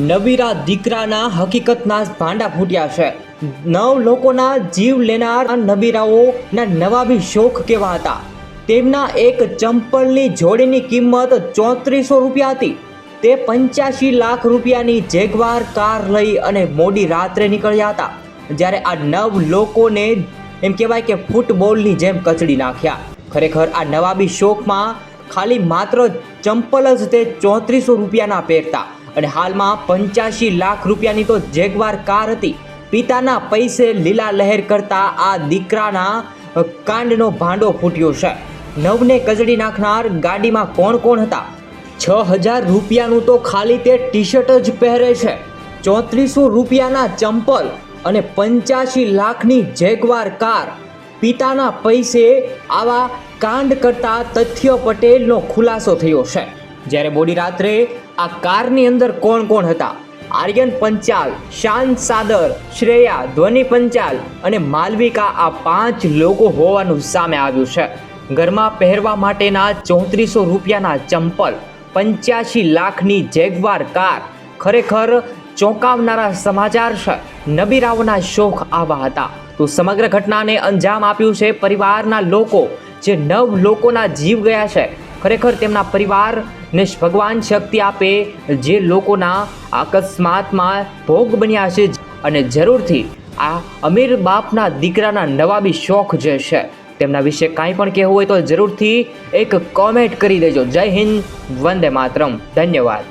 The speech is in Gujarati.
નબીરા દીકરાના હકીકતના ભાંડા ફૂટ્યા છે. નવ લોકોના જીવ લેનાર નબીરાઓના નવાબી શોખ કેવા હતા? તેમના એક ચંપલની જોડીની કિંમત ચોત્રીસો રૂપિયા હતી. તે પંચ્યાસી લાખ રૂપિયાની જેગવાર કાર લઈ અને મોડી રાત્રે નીકળ્યા હતા. જ્યારે આ નવ લોકોને એમ કહેવાય કે ફૂટબોલની જેમ કચડી નાખ્યા. ખરેખર આ નવાબી શોખમાં ખાલી માત્ર ચંપલ જ તે ચોત્રીસો રૂપિયાના પહેરતા. અને હાલમાં પંચ્યાસી લાખ રૂપિયાની તો જેગવાર કાર હતી. પિતાના પૈસે લીલા લહેર કરતા આ દીકરાના કાંડનો ભાંડો ફૂટ્યો છે. નવને કચડી નાખનાર ગાડીમાં કોણ કોણ હતા? છ હજાર રૂપિયાનું તો ખાલી તે ટી શર્ટ જ પહેરે છે. ચોત્રીસો રૂપિયાના ચંપલ અને પંચ્યાસી લાખની જેગવાર કાર. પિતાના પૈસે આવા કાંડ કરતા તથ્ય પટેલનો ખુલાસો થયો છે. જ્યારે મોડી રાત્રે આ કારની અંદર કોણ કોણ હતા? આર્યન પંચાલ શાંત સાદર, શ્રેયા, ધ્વનિ પંચાલ અને માલવિકા આ પાંચ લોકો હોવાનું સામે આવ્યું છે. ઘરમાં પહેરવા માટેના ચોત્રીસો રૂપિયાના ચંપલ પંચ્યાસી લાખની જેગવાર કાર, ખરેખર ચોંકાવનારા સમાચાર છે. નબીરાઓના શોખ આવા હતા. તો સમગ્ર ઘટનાને અંજામ આપ્યું છે પરિવારના લોકો, જે નવ લોકોના જીવ ગયા છે. ખરેખર તેમના પરિવારને ભગવાન શક્તિ આપે જે લોકોના અકસ્માતમાં ભોગ બન્યા છે. અને જરૂરથી આ અમીર બાપના દીકરાના નવાબી શોખ જે છે, તેમના વિશે કાંઈ પણ કહેવું હોય તો જરૂરથી એક કોમેન્ટ કરી દેજો. જય હિન્દ, વંદે માતરમ. ધન્યવાદ.